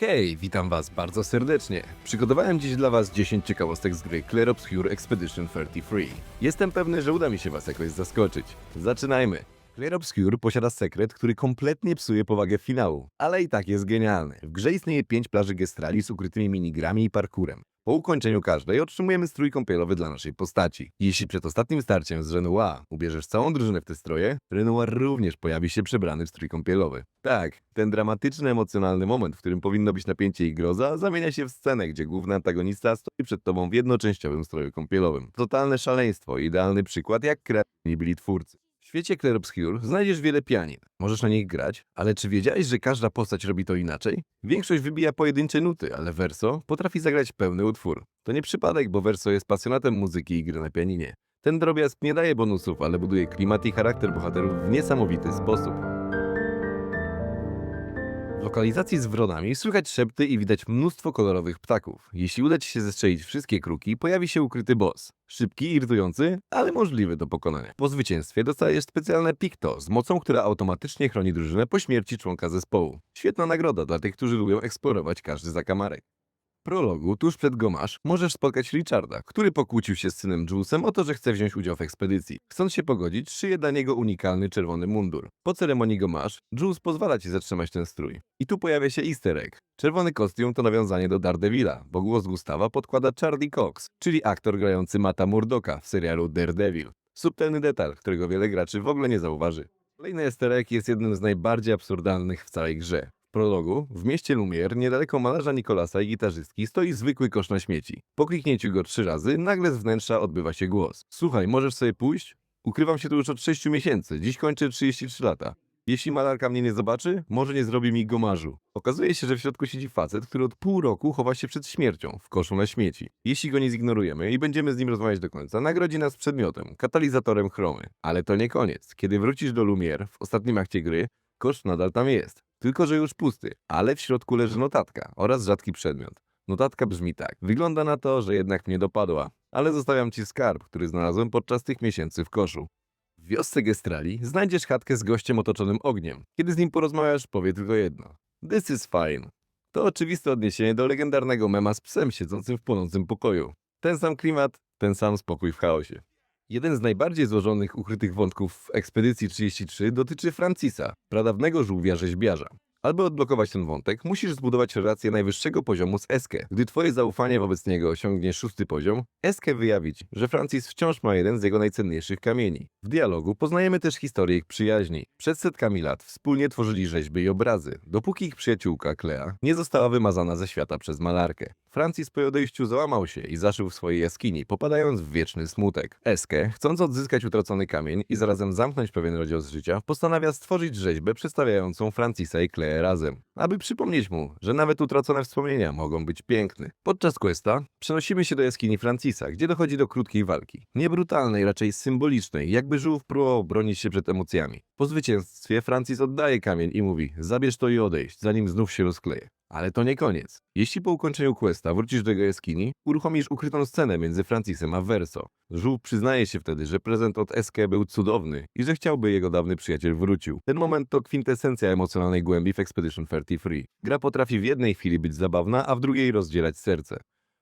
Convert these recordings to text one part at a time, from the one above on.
Hej, witam was bardzo serdecznie. Przygotowałem dziś dla was 10 ciekawostek z gry Clair Obscure Expedition 33. Jestem pewny, że uda mi się was jakoś zaskoczyć. Zaczynajmy. Clair Obscure posiada sekret, który kompletnie psuje powagę finału, ale i tak jest genialny. W grze istnieje 5 plaży gestrali z ukrytymi minigrami i parkurem. Po ukończeniu każdej otrzymujemy strój kąpielowy dla naszej postaci. Jeśli przed ostatnim starciem z Renoir ubierzesz całą drużynę w te stroje, Renoir również pojawi się przebrany w strój kąpielowy. Tak, ten dramatyczny, emocjonalny moment, w którym powinno być napięcie i groza, zamienia się w scenę, gdzie główny antagonista stoi przed tobą w jednoczęściowym stroju kąpielowym. Totalne szaleństwo, idealny przykład, jak kreatywni byli twórcy. W świecie Clair Obscure znajdziesz wiele pianin. Możesz na nich grać, ale czy wiedziałeś, że każda postać robi to inaczej? Większość wybija pojedyncze nuty, ale Verso potrafi zagrać pełny utwór. To nie przypadek, bo Verso jest pasjonatem muzyki i gry na pianinie. Ten drobiazg nie daje bonusów, ale buduje klimat i charakter bohaterów w niesamowity sposób. Lokalizacji z wronami słychać szepty i widać mnóstwo kolorowych ptaków. Jeśli uda ci się zestrzelić wszystkie kruki, pojawi się ukryty boss. Szybki irytujący, ale możliwy do pokonania. Po zwycięstwie dostajesz specjalne Picto z mocą, która automatycznie chroni drużynę po śmierci członka zespołu. Świetna nagroda dla tych, którzy lubią eksplorować każdy zakamarek. Prologu, tuż przed Gomasz, możesz spotkać Richarda, który pokłócił się z synem Julesem o to, że chce wziąć udział w ekspedycji. Chcąc się pogodzić, szyje dla niego unikalny czerwony mundur. Po ceremonii Gomasz, Jules pozwala ci zatrzymać ten strój. I tu pojawia się easter egg. Czerwony kostium to nawiązanie do Daredevila, bo głos Gustawa podkłada Charlie Cox, czyli aktor grający Mata Murdoka w serialu Daredevil. Subtelny detal, którego wiele graczy w ogóle nie zauważy. Kolejny easter egg jest jednym z najbardziej absurdalnych w całej grze. Prologu, w mieście Lumier, niedaleko malarza Nikolasa i gitarzystki, stoi zwykły kosz na śmieci. Po kliknięciu go trzy razy, nagle z wnętrza odbywa się głos. Słuchaj, możesz sobie pójść? Ukrywam się tu już od 6 miesięcy, dziś kończę 33 lata. Jeśli malarka mnie nie zobaczy, może nie zrobi mi gomarzu. Okazuje się, że w środku siedzi facet, który od pół roku chowa się przed śmiercią, w koszu na śmieci. Jeśli go nie zignorujemy i będziemy z nim rozmawiać do końca, nagrodzi nas przedmiotem, katalizatorem chromy. Ale to nie koniec. Kiedy wrócisz do Lumier, w ostatnim akcie gry, kosz nadal tam jest. Tylko, że już pusty, ale w środku leży notatka oraz rzadki przedmiot. Notatka brzmi tak. Wygląda na to, że jednak mnie dopadła, ale zostawiam ci skarb, który znalazłem podczas tych miesięcy w koszu. W wiosce Gestrali znajdziesz chatkę z gościem otoczonym ogniem. Kiedy z nim porozmawiasz, powie tylko jedno. This is fine. To oczywiste odniesienie do legendarnego mema z psem siedzącym w płonącym pokoju. Ten sam klimat, ten sam spokój w chaosie. Jeden z najbardziej złożonych ukrytych wątków Ekspedycji 33 dotyczy Francisa, pradawnego żółwia rzeźbiarza. Aby odblokować ten wątek, musisz zbudować relację najwyższego poziomu z Eskę. Gdy twoje zaufanie wobec niego osiągnie szósty poziom, Eskę wyjawić, że Francis wciąż ma jeden z jego najcenniejszych kamieni. W dialogu poznajemy też historię ich przyjaźni. Przed setkami lat wspólnie tworzyli rzeźby i obrazy, dopóki ich przyjaciółka Clea nie została wymazana ze świata przez malarkę. Francis po odejściu załamał się i zaszył w swojej jaskini, popadając w wieczny smutek. Eskę, chcąc odzyskać utracony kamień i zarazem zamknąć pewien rozdział z życia, postanawia stworzyć rzeźbę przedstawiającą Francisa i Clea razem, aby przypomnieć mu, że nawet utracone wspomnienia mogą być piękne. Podczas questa przenosimy się do jaskini Francisa, gdzie dochodzi do krótkiej walki. Nie brutalnej, raczej symbolicznej, jakby żółw próbował bronić się przed emocjami. Po zwycięstwie Francis oddaje kamień i mówi, zabierz to i odejść, zanim znów się rozkleje. Ale to nie koniec. Jeśli po ukończeniu questa wrócisz do jego jaskini, uruchomisz ukrytą scenę między Francisem a Verso. Żółw przyznaje się wtedy, że prezent od SK był cudowny i że chciałby jego dawny przyjaciel wrócił. Ten moment to kwintesencja emocjonalnej głębi w Expedition 33. Gra potrafi w jednej chwili być zabawna, a w drugiej rozdzielać serce.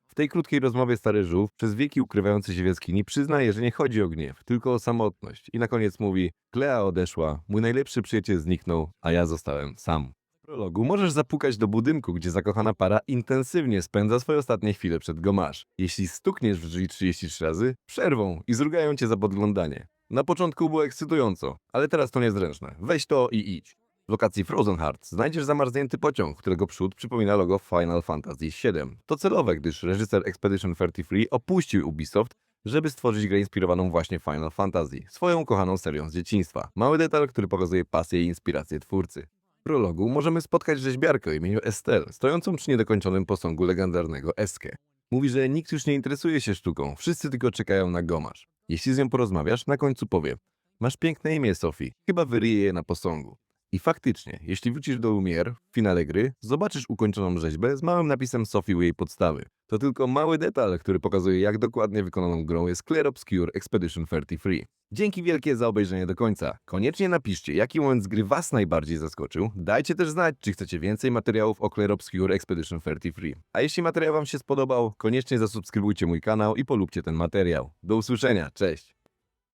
W tej krótkiej rozmowie stary żółw, przez wieki ukrywający się w jaskini, przyznaje, że nie chodzi o gniew, tylko o samotność. I na koniec mówi, Klea odeszła, mój najlepszy przyjaciel zniknął, a ja zostałem sam. W prologu możesz zapukać do budynku, gdzie zakochana para intensywnie spędza swoje ostatnie chwile przed gomasz. Jeśli stukniesz w drzwi 33 razy, przerwą i zrugają cię za podglądanie. Na początku było ekscytująco, ale teraz to niezręczne. Weź to i idź. W lokacji Frozen Heart znajdziesz zamarznięty pociąg, którego przód przypomina logo Final Fantasy VII. To celowe, gdyż reżyser Expedition 33 opuścił Ubisoft, żeby stworzyć grę inspirowaną właśnie Final Fantasy, swoją kochaną serią z dzieciństwa. Mały detal, który pokazuje pasję i inspirację twórcy. W prologu możemy spotkać rzeźbiarkę o imieniu Estelle, stojącą przy niedokończonym posągu legendarnego Eskę. Mówi, że nikt już nie interesuje się sztuką, wszyscy tylko czekają na gomarz. Jeśli z nią porozmawiasz, na końcu powie Masz piękne imię, Sophie, chyba wyryje je na posągu. I faktycznie, jeśli wrócisz do Lumiere w finale gry, zobaczysz ukończoną rzeźbę z małym napisem Sophie u jej podstawy. To tylko mały detal, który pokazuje jak dokładnie wykonaną grą jest Clair Obscure Expedition 33. Dzięki wielkie za obejrzenie do końca. Koniecznie napiszcie, jaki moment z gry Was najbardziej zaskoczył. Dajcie też znać, czy chcecie więcej materiałów o Clair Obscure Expedition 33. A jeśli materiał Wam się spodobał, koniecznie zasubskrybujcie mój kanał i polubcie ten materiał. Do usłyszenia, cześć!